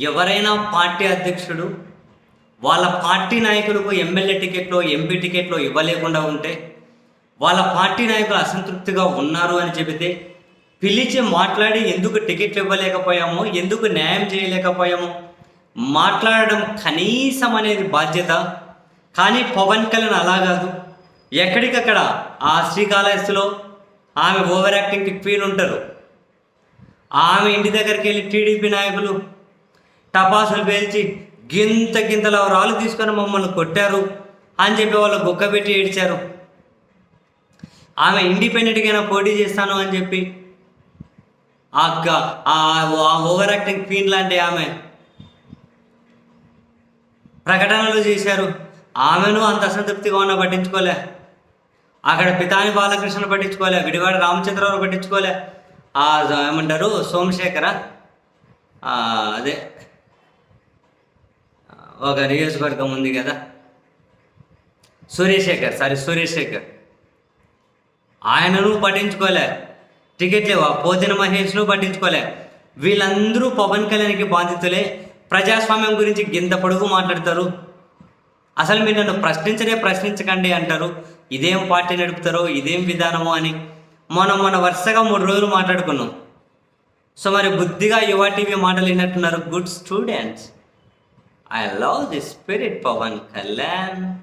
ఎవరైనా పార్టీ అధ్యక్షుడు వాళ్ళ పార్టీ నాయకులకు ఎమ్మెల్యే టికెట్లో ఎంపీ టికెట్లో ఇవ్వలేకుండా ఉంటే వాళ్ళ పార్టీ నాయకులు అసంతృప్తిగా ఉన్నారు అని చెబితే పిలిచి మాట్లాడి ఎందుకు టికెట్లు ఇవ్వలేకపోయాము ఎందుకు న్యాయం చేయలేకపోయాము మాట్లాడడం కనీసం అనేది బాధ్యత. కానీ పవన్ కళ్యాణ్ అలా కాదు. ఎక్కడికక్కడ ఆ శ్రీకాళహస్తిలో ఆమె ఓవర్ యాక్టింగ్కి ఫీల్ ఉంటారు. ఆమె ఇంటి దగ్గరికి వెళ్ళి టీడీపీ నాయకులు టపాసులు పేల్చి గింత గింతల రాళ్ళు తీసుకొని మమ్మల్ని కొట్టారు అని చెప్పి వాళ్ళు గుక్క పెట్టి ఏడ్చారు. ఆమె ఇండిపెండెంట్గా పోటీ చేస్తాను అని చెప్పి ఆ ఆ ఓవర్ యాక్టింగ్ క్వీన్ లాంటి ఆమె ప్రకటనలు చేశారు. ఆమెను అంత అసంతృప్తిగా ఉన్న పట్టించుకోలే. అక్కడ పితాని బాలకృష్ణ పట్టించుకోలే విడివాడ రామచంద్రరావు పట్టించుకోలే. ఆ ఏమంటారు సోమశేఖర? అదే. ఒక నియోజకవర్గం ఉంది కదా. సూర్యశేఖర్ సారీ సూర్యశేఖర్ ఆయనను పట్టించుకోలే. టికెట్ లేవా? పోతిన మహేష్ను పట్టించుకోలే. వీళ్ళందరూ పవన్ కళ్యాణ్కి బాధితులే. ప్రజాస్వామ్యం గురించి గింత పొడుగు మాట్లాడతారు. అసలు మీరు నన్ను ప్రశ్నించనే ప్రశ్నించకండి అంటారు. ఇదేం పార్టీ నడుపుతారో ఇదేం విధానమో అని మనం మన వరుసగా మూడు రోజులు మాట్లాడుకున్నాం. సో మరి బుద్ధిగా యువ టీవీ మాటలు విన్నట్టున్నారు good students. I love the spirit Pavan Kalyan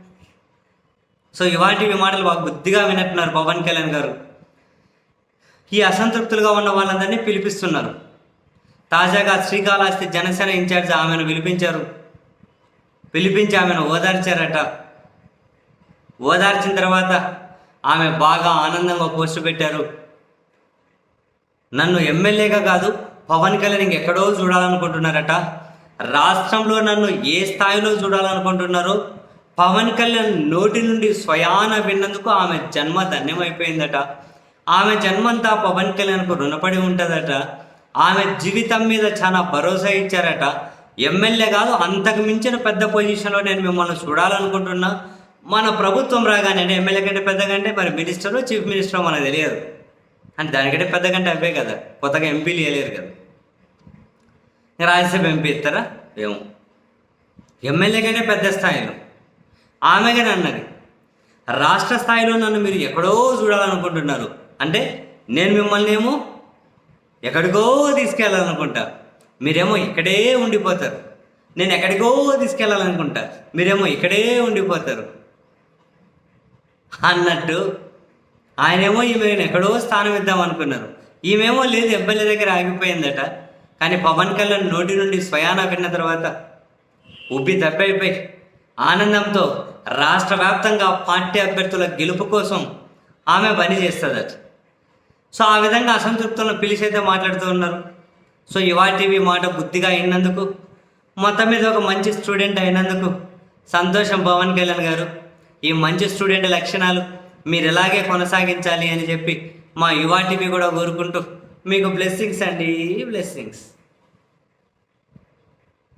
so ఇవాంటివి మాటలు బాగా బుద్ధిగా వినట్టున్నారు పవన్ కళ్యాణ్ గారు. ఈ అసంతృప్తులుగా ఉన్న వాళ్ళందరినీ పిలిపిస్తున్నారు. తాజాగా శ్రీకాళహస్తి జనసేన ఇన్ఛార్జ్ ఆమెను పిలిపించారు. పిలిపించి ఆమెను ఓదార్చారట. ఓదార్చిన తర్వాత ఆమె బాగా ఆనందంగా పోస్ట్ పెట్టారు. నన్ను ఎమ్మెల్యేగా కాదు పవన్ కళ్యాణ్ ఇంకెక్కడో చూడాలనుకుంటున్నారట. రాష్ట్రంలో నన్ను ఏ స్థాయిలో చూడాలనుకుంటున్నారో పవన్ కళ్యాణ్ నోటి నుండి స్వయాన విన్నందుకు ఆమె జన్మ ధన్యమైపోయిందట. ఆమె జన్మంతా పవన్ కళ్యాణ్కు రుణపడి ఉంటుందట. ఆమె జీవితం మీద చాలా భరోసా ఇచ్చారట. ఎమ్మెల్యే కాదు అంతకు మించిన పెద్ద పొజిషన్లో నేను మిమ్మల్ని చూడాలనుకుంటున్నా. మన ప్రభుత్వం రాగానే అంటే ఎమ్మెల్యే కంటే పెద్దగా అంటే మరి మినిస్టరు చీఫ్ మినిస్టర్ మనకు తెలియదు. అంటే దానికంటే పెద్దగంటే అవే కదా. కొత్తగా ఎంపీలు వేయలేరు కదా. రాజ్యసభ ఎంపీ ఇస్తారా? ఏమో. ఎమ్మెల్యే కంటే పెద్ద స్థాయిలో. ఆమె కానీ అన్నది. రాష్ట్ర స్థాయిలో నన్ను మీరు ఎక్కడో చూడాలనుకుంటున్నారు. అంటే నేను మిమ్మల్ని ఏమో ఎక్కడికో తీసుకెళ్ళాలనుకుంటా. మీరేమో ఇక్కడే ఉండిపోతారు. నేను ఎక్కడికో తీసుకెళ్ళాలనుకుంటా. మీరేమో ఇక్కడే ఉండిపోతారు. అన్నట్టు ఆయనేమో ఈమె ఎక్కడో స్థానం ఇద్దాం అనుకున్నారు ఈమెమో లేదు ఎమ్మెల్యే దగ్గర ఆగిపోయిందట. కానీ పవన్ కళ్యాణ్ నోటి నుండి స్వయాన విన్న తర్వాత ఉబ్బి తప్పైపోయి ఆనందంతో రాష్ట్ర వ్యాప్తంగా పార్టీ అభ్యర్థుల గెలుపు కోసం ఆమె పని చేస్తుంది సో ఆ విధంగా అసంతృప్తులను పిలిచైతే మాట్లాడుతూ ఉన్నారు. సో ఇవా టీవీ మాట బుద్ధిగా అయినందుకు మొత్తం మీద ఒక మంచి స్టూడెంట్ అయినందుకు సంతోషం పవన్ కళ్యాణ్ గారు. ఈ మంచి స్టూడెంట్ లక్షణాలు మీరు ఇలాగే కొనసాగించాలి అని చెప్పి మా యువాటీవీ కూడా కోరుకుంటూ మీకు బ్లెస్సింగ్స్ అండి బ్లెస్సింగ్స్